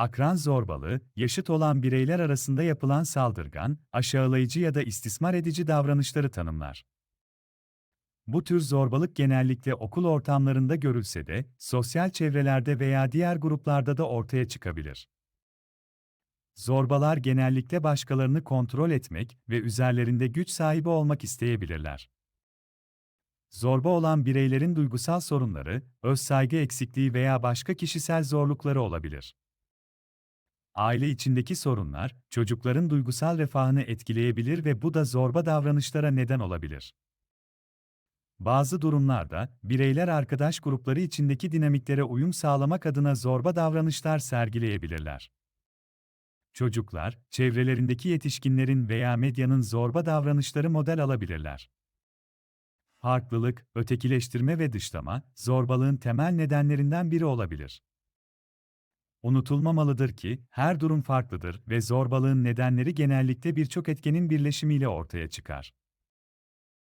Akran zorbalığı, yaşıt olan bireyler arasında yapılan saldırgan, aşağılayıcı ya da istismar edici davranışları tanımlar. Bu tür zorbalık genellikle okul ortamlarında görülse de, sosyal çevrelerde veya diğer gruplarda da ortaya çıkabilir. Zorbalar genellikle başkalarını kontrol etmek ve üzerlerinde güç sahibi olmak isteyebilirler. Zorba olan bireylerin duygusal sorunları, özsaygı eksikliği veya başka kişisel zorlukları olabilir. Aile içindeki sorunlar, çocukların duygusal refahını etkileyebilir ve bu da zorba davranışlara neden olabilir. Bazı durumlarda, bireyler arkadaş grupları içindeki dinamiklere uyum sağlamak adına zorba davranışlar sergileyebilirler. Çocuklar, çevrelerindeki yetişkinlerin veya medyanın zorba davranışları model alabilirler. Farklılık, ötekileştirme ve dışlama, zorbalığın temel nedenlerinden biri olabilir. Unutulmamalıdır ki, her durum farklıdır ve zorbalığın nedenleri genellikle birçok etkenin birleşimiyle ortaya çıkar.